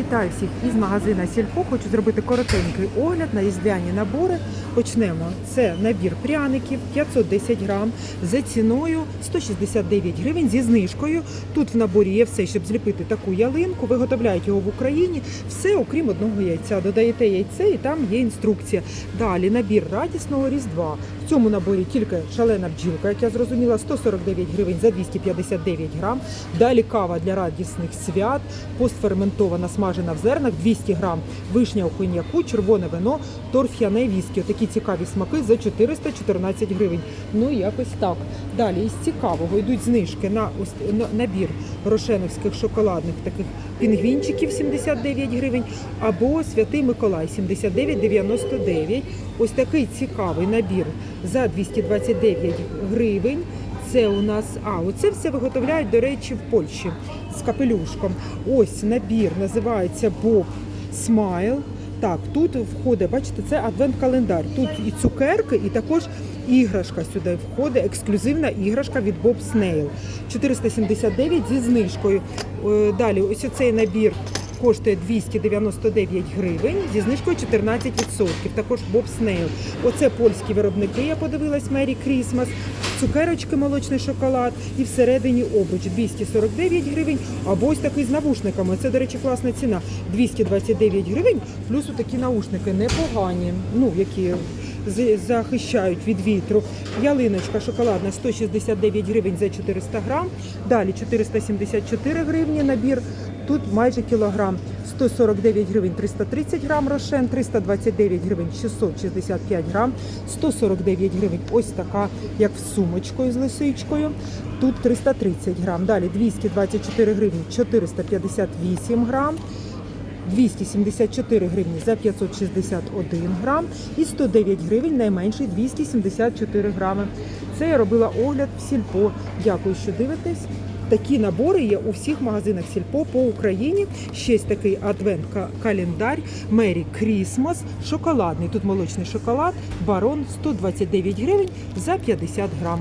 Вітаю всіх із магазина Сільпо. Хочу зробити коротенький огляд на різдвяні набори. Почнемо. Це набір пряників 510 грам за ціною 169 гривень зі знижкою. Тут в наборі є все, щоб зліпити таку ялинку. Виготовляють його в Україні. Все, окрім одного яйця. Додаєте яйце і там є інструкція. Далі набір радісного різдва. В цьому наборі тільки шалена бджілка, як я зрозуміла, 149 гривень за 259 грам. Далі кава для радісних свят, постферментована смажена в зернах 200 грам, вишня у коньяку, червоне вино, торф'яне віскі. Такі цікаві смаки за 414 гривень. Ну якось так. Далі із цікавого йдуть знижки на- набір рошеновських шоколадних таких пінгвінчиків 79 гривень або Святий Миколай 79,99. Ось такий цікавий набір за 229 гривень. Це у нас, а оце все виготовляють, до речі, в Польщі з капелюшком. Ось набір називається Боб Смайл. Так, тут входить, бачите, це адвент-календар. Тут і цукерки, і також іграшка сюди входить, ексклюзивна іграшка від Bob Snail. 479 зі знижкою. Е, Далі, ось цей набір коштує 299 гривень зі знижкою 14%. Також Bob Snail. Оце польські виробники, я подивилась, Merry Christmas. Цукерочки, молочний шоколад і всередині обруч 249 гривень, або ось такий з навушниками. Це, до речі, класна ціна. 229 гривень, плюс такі наушники непогані, ну, які захищають від вітру. Ялиночка шоколадна 169 гривень за 400 грам. Далі 474 гривні набір. Тут майже кілограм. 149 гривень 330 грам рошен, 329 гривень 665 грам, 149 гривень ось така, як в сумочкою з лисичкою. Тут 330 грам. Далі 224 гривні 458 грам. 274 гривні за 561 грам і 109 гривень найменший 274 грами. Це я робила огляд в сільпо. Дякую, що дивитесь. Такі набори є у всіх магазинах Сільпо по Україні. Ще такий адвент-календар Мері Крісмас, шоколадний. Тут молочний шоколад, барон 129 гривень за 50 грам.